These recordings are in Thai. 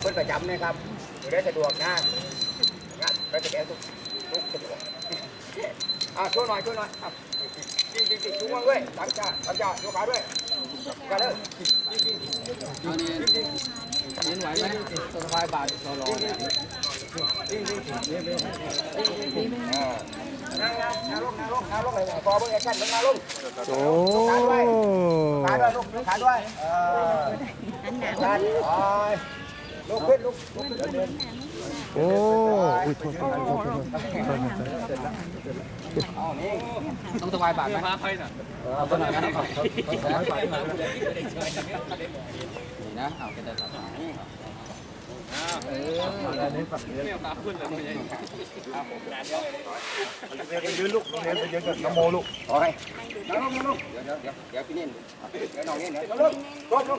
เพื่อนประจำนะครับอยู่ได้สะดวกนะงานไปสแกนทุกทุกสะดวกอะช่วยหน่อยช่วยหน่อยจริงจริงจริงช่วยด้วยตั้งจ่าตั้งจ่าช่วยขาด้วยกันเลยจริงจริงเอานี่จริงจริงเน้นไหวไหมสบายบาทตลอดจริงจริงจริงอ่านั่งนั่งนั่งลงนั่งลงนั่งลงเลยพอเพิ่งแอคชั่นลงนั่งลงโอ้ขาด้วยขาด้วยลูกขาด้วยเออขาอ๋อ ลุกขึ้นลุกลุกขึ้นเดินโอ้อุ้ยโทษโทษโทษโทษโทษต้องสบายบาทไหมพาไปน่ะเอาตัวไหนนะนี่นะเอาไปได้สบายเออยืนลูกเรียนไปยืนกับน้ำโมลูกโอ้ยนั่งลงนั่งลงเดี๋ยวเดี๋ย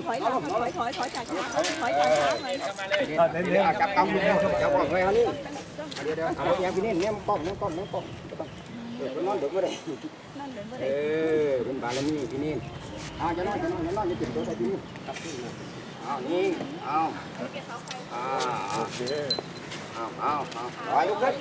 ถอยหลังถอยถอยถอยจากช้างถอยจากช้างเลย เดี๋ยวจับกำมืออกไว้นี่เดี๋ยวเดี๋ยวเอาอย่างพี่นิ่มเนี่ยป้องน้องป้องน้องป้องเดี๋ยวนอนเดี๋ยวไม่ได้นั่นเลยเมื่อเอไรอเป็นบารมีพี่นิ่มอ่าจะนอนจะนอนจะนอนจะติดตัวไปที่นี่เอานี่เอาอ่าเอเคเอาเอาเอาเอาลุกขึ้น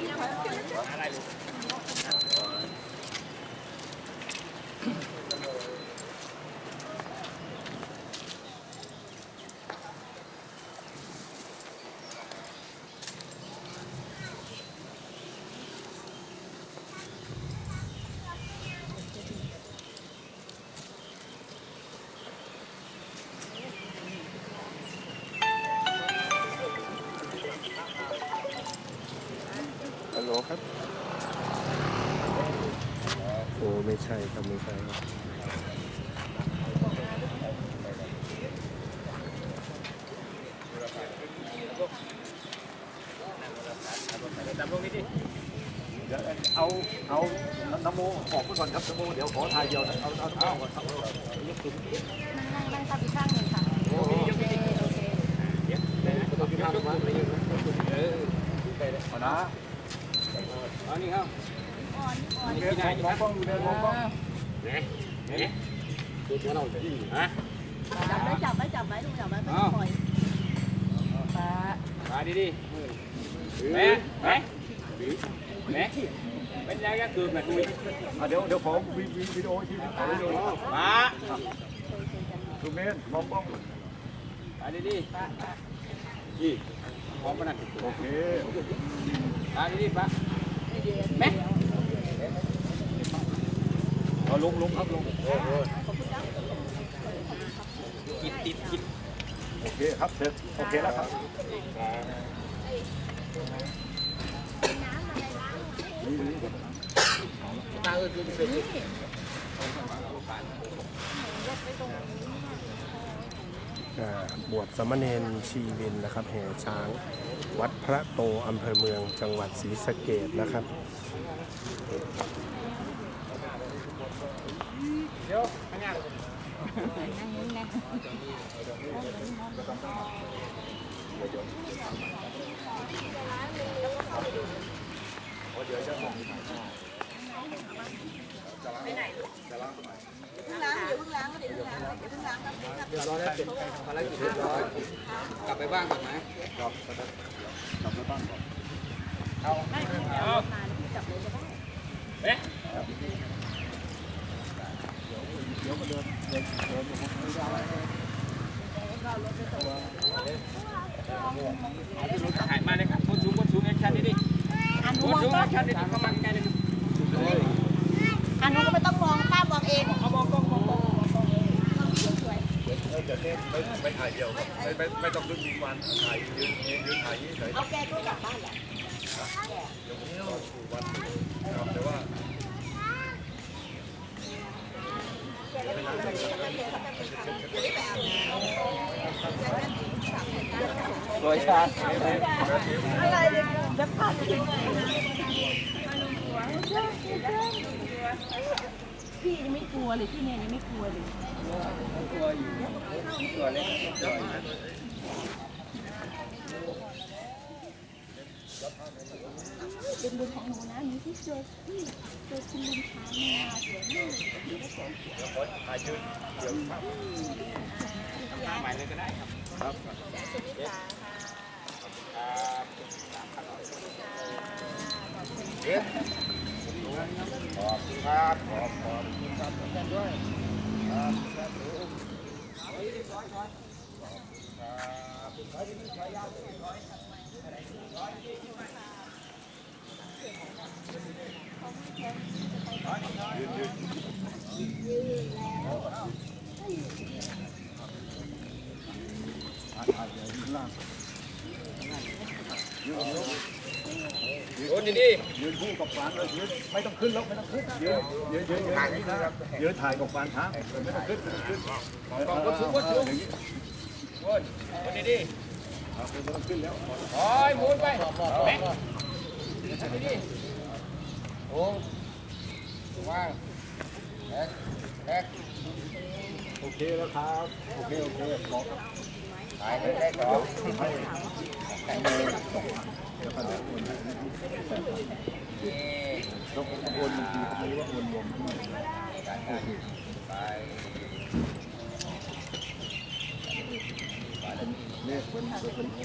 ลโหลครับ โอ้ไม่ใช่ครับไม่ใช่ครับเอาเอาน้ำโมออกไปก่อนครับน้ำโมเดี๋ยวขอทายเดียวนะเอาเอาเอาก่อนครับนั่งนั่งนั่งทับอีกข้างหนึ่งค่ะโอเคโอเคเอานะ เอานี่ครับเดินมองกล้องเดินมองกล้องจับไว้จับไว้จับไว้ลูกจับไว้ไม่ต้อปล่อยปลามาดีดีแม่แม่แม่เป็นยังไงคือแบบนี้อะเดี๋ยวเดี๋ยวขอวิวิวิดีโอทีขอวิดีโอมาดูเมนมองกล้องมาดีดีนี่พร้อมปะนั่นโอเคมาดีดีปะแม่ เอา ลงลงครับลงกิดติดกิดโอเคครับเสร็จโอเคแล้วครับตาเออคือเป็นอ่าบวชสามเณรชีวินนะครับแห่ช้าง วัดพระโตอำเภอเมืองจังหวัดศรีสะเกดนะครับ เดี๋ยวเราได้เสร็จภารกิจเรียบร้อยกลับไปบ้านก่อนไหมกลับมาบ้านก่อนถ่ายมาเลยครับคนสูงคนสูงแอคชั่นนี่ดิ อัน คนู้นมองสูงกล้แอองคชั่นนี่ดิเข้ามาใกล้เลยอันนู้นก็ไม่ต้องมองป้ามองเองเอามองกล้องมองกล้องมองกล้องเดี๋ยวนี้ไม่ไม่ถ่ายเดียวครับไม่ไม่ไม่ต้องดึงดีวันถ่ายยืนยืนยืนถ่ายเฉยเอาแกก็กลับบ้านแหละวันครับแต่ว่าโดยชาอะไรเนี่ยจะพาไปยังไง พี่ยังไม่กลัวเลยพี่เนี่ยยังไม่กลัวเลยตัวอยู่ตัวเล็กตัวเป็นบุญของหนูนะหนูที่เจอพี่เจอคุณลุงช้างมาเสียนี่ถ่ายยืนเดี๋ยวมาใหม่เลยก็ได้ครับสุนิสาค่ะดี๋ยว ขอบคุณครับขอบขอบคุณครับท่านด้วยครับครับผม โอนดียืนคู่กับฟานเลยยืนไม่ต้องขึ้นแล้วไม่ต้องขึ้นยืนยืนยืนยืนๆถ่ายนี่ครับยืนถ่ายกับฟานช้างไม่ต้องขึ้นไม่ต้องขึ้นกองก็สูงก็สูงอย่างนี้โอนโอนดีครับไม่ต้องขึ้นแล้วโอ้ยหมุนไปแม็กดีๆโอ้ว่างแม็กแม็กโอเคแล้วครับโอเคโอเคขอครับถ่ายได้สองให้นี่ ต้องโอนบางทีเขาไม่รู้ว่าโอนรวมไปเนี่ยเป็นเป็นเ